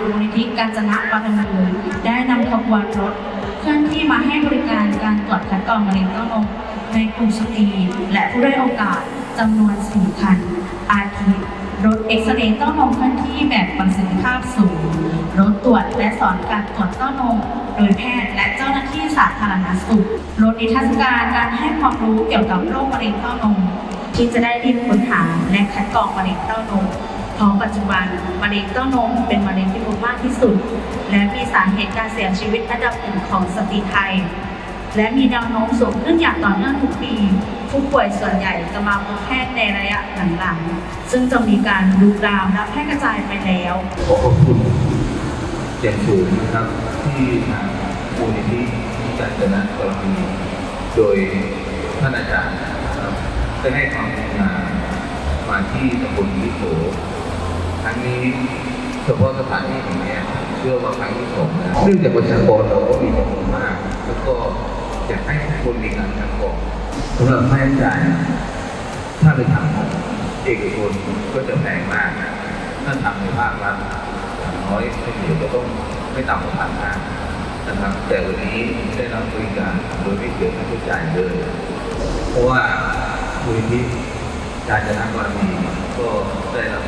มูลนิธิการจนะบารมีได้นำขบวนรถเคลื่อนที่มาให้บริการการตรวจคัดกรองมะเร็งเต้านมในกลุ่มสตรีและผู้ได้โอกาสจำนวน4คัน อาทิรถเอ็กซเรย์เต้านมเคลื่อนที่แบบประสิทธิภาพสูง รถตรวจและสอนการตรวจเต้านม โดยแพทย์และเจ้าหน้าที่สาธารณสุข รถนิทรรศการการให้ความรู้เกี่ยวกับโรคมะเร็งเต้านมที่จะได้รีบค้นหาและคัดกรองมะเร็งเต้านม เพราะปัจจุบันมะเร็งเต้านมเป็นมะเร็งที่พบมากที่สุด และมีสาเหตุการเสียชีวิตอันดับหนึ่งของสตรีไทย และมีแนวโน้มสูงขึ้นอย่างต่อเนื่องทุกปี ผู้ป่วยส่วนใหญ่จะมาพบแพทย์ในระยะหลังๆ ซึ่งจะมีการลุกลามและแพร่กระจายไปแล้วขอขอบคุณอย่างสูงนะครับที่ทางมูลนิธิการจนะกรณีโดยท่านอาจารย์ครับได้ให้ความกรุณามาที่ตำบลลิโข ครั้งนี้เฉพาะสถานที่แห่งนี้เชื่อว่าครั้งที่สองนะเนื่องจากประชากรเราก็มีจำนวนมาก แล้วก็อยากให้ทุกคนมีการคัดกรองสำหรับค่าใช้จ่ายถ้าไปทำเอกชนก็จะแพงมากถ้าทำในภาครัฐอย่างน้อยไม่เดี๋ยวจะต้องไม่ต่ำกว่าพันห้านะครับแต่วันนี้ได้รับบริการโดยไม่เสียค่าใช้จ่ายเลยเพราะว่ามูลนิธิการจนะบารมีก็ได้รับ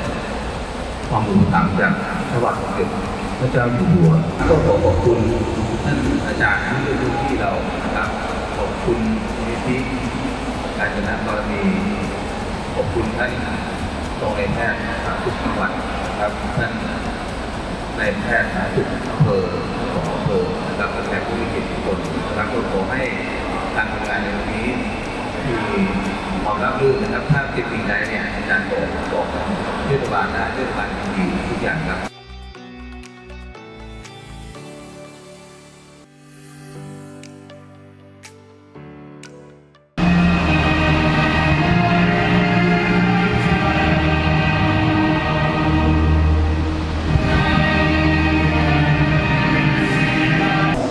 ความอุปถัมภ์จากพระบาทสมเด็จพระเจ้าอยู่หัวก็ขอขอบคุณท่านอาจารย์ที่อยู่พื้นที่เรานะครับขอบคุณนิธิการจนะบารมีขอบคุณท่านตรองนแพทย์สาธารณสุขจังหวัดนะครับท่านในแพทย์สาธารณสุขอำเภอของอำเภอนะครับและแขกผู้มีเกียรติทุกคนนะครับก็ขอให้การทำงานในวันนี้มีความรับรื่นนะครับ ถ้าติดสิ่งใดเนี่ยอาจารย์บอกบอกเทศบาลได้เทศบาลยินดีทุก อย่างครับ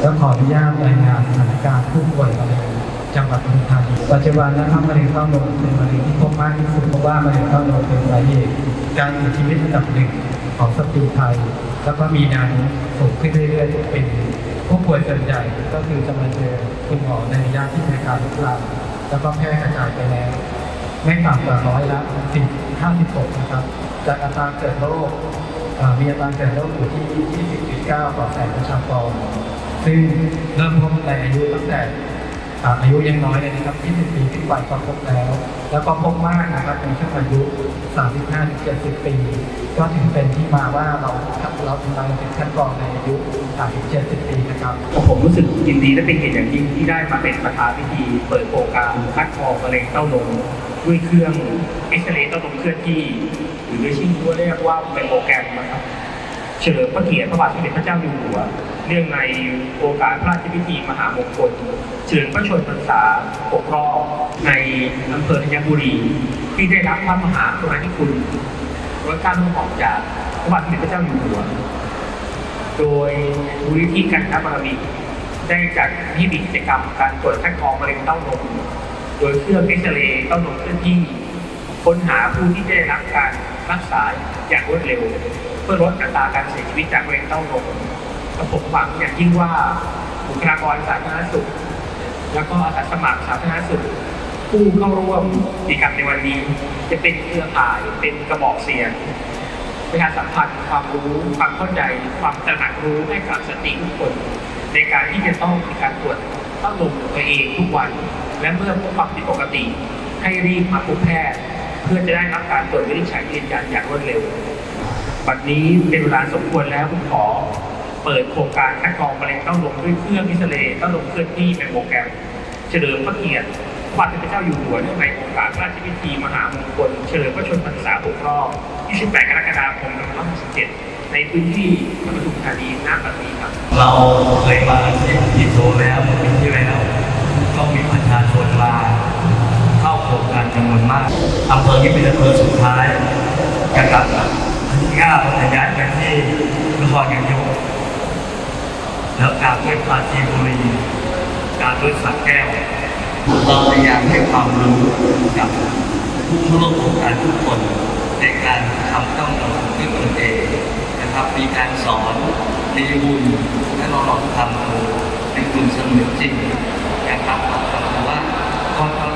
แล้วขออนุญาตรายงานสถานการณ์ผู้ป่วยมะเร็งจังหวัดปทุมธานีปัจจุบันนะครับมะเร็งเต้านมเป็นมะเร็งที่พบมากที่สุดเพราะว่ามะเร็งเต้านมเป็นสาเหตุการเสียชีวิตอันดับหนึ่ง ของสตรีไทย แล้วก็มีแนวโน้มสูงขึ้นเรื่อยๆเป็นผู้ป่วยส่วนใหญ่ก็คือจะมาเจอคุณหมอในระยะที่มีการลุกลามแล้วก็แพร่กระจายไปแล้ว ไม่ต่ำกว่าร้อยละสิบห้าสิบหกนะครับ จากอัตราเกิดโรคอ่อมีอัตราเกิดโรคอยู่ที่ 20.9 ต่อแสนประชากรซึ่งเริ่มพบในอายุตั้งแต่ อายุยังน้อยเลยนะครับ 20 ปีขึ้นไปก็พบแล้ว แล้วก็พบมากนะครับในช่วงอายุ 35-70 ปี ก็ถึงเป็นที่มาว่าเราเราทำลายเป็นขั้นกรองในอายุ 30-70 ปีนะครับ ผมรู้สึกยินดีและเป็นเกียรติอย่างยิ่งที่ได้มาเป็นประธานพิธีเปิดโครงการคัดกรองมะเร็งเต้านมด้วยเครื่องเอ็กซเรย์เต้านมเคลื่อนที่ หรือชื่อว่าเรียกว่าเป็นโปรแกรมนะครับ เฉลิมพระเกียรติพระบาทสมเด็จพระเจ้าอยู่หัว เนื่องในโอกาสพระราชพิธีมหามงคลเฉลิมพระชนมพรรษา6รอบในอำเภอธัญบุรี ที่ได้รับพระมหากรุณาธิคุณรถการของจากพระบาทสมเด็จพระเจ้าอยู่หัว โดยมูลนิธิการค้าบารมีได้จัดให้มีกิจกรรมการตรวจคัดกรองมะเร็งเต้านม โดยเครื่องเอ็กซเรย์เต้านมเคลื่อนที่ค้นหาผู้ที่ได้รับการ รักษาอย่างรวดเร็ว เพื่อลดอัตราการเสียชีวิตจากมะเร็งเต้านมและผมหวังอย่างยิ่งว่าบุคลากรสาธารณสุข แล้วก็อาสาสมัครสาธารณสุขผู้เข้าร่วมกิจกรรมในวันนี้ จะเป็นเครือข่ายเป็นกระบอกเสียงประชาสัมพันธ์ความรู้ความเข้าใจความตระหนักรู้ให้กับสตรีทุกคน ในการที่จะต้องมีการตรวจต้านมตัวเองทุกวัน และเมื่อพบความผิดปกติ ให้รีบมาพบแพทย์ เพื่อจะได้รับการตรวจวินิจฉัยยืนยันอย่างรวดเร็วบัดนี้เป็นเวลาสมควรแล้วผมขอเปิดโครงการคัดกรองมะเร็งเต้านมด้วยเครื่องอิสเรย์เต้านมเคลื่อนที่เป็นโปรแกรม เฉลิมพระเกียรติพระบาทสมเด็จพระเจ้าอยู่หัวเนื่องในโอกาสพรราชพิธีมหามงคลเฉลิมพระชนมพรรษา6รอบ 28 กรกฎาคม 2567 ในพื้นที่ปทุมธานีณบัดนี้ครับ เราเคยมาที่ที่โซแล้วปีที่แล้วก็มีประชาชนมาเข้าโครงการจำน วนมากอำเภอนี้เป็นอำเภอสุดท้ายนะครับที่ห้าเราจะย้ายไปที่นครนายกแล้วการด้วยปราจีนบุรีการด้วยสระแก้วเราพยายามให้ความรู้กับผู้ร่วมโครงการทุกคนในการทำต้องนำด้วยตนเองนะครับ มีการสอนมีบุญและเราลองทำดูเป็นบุญเสมือนจริงนะครับแต่ว่าก็ต้อง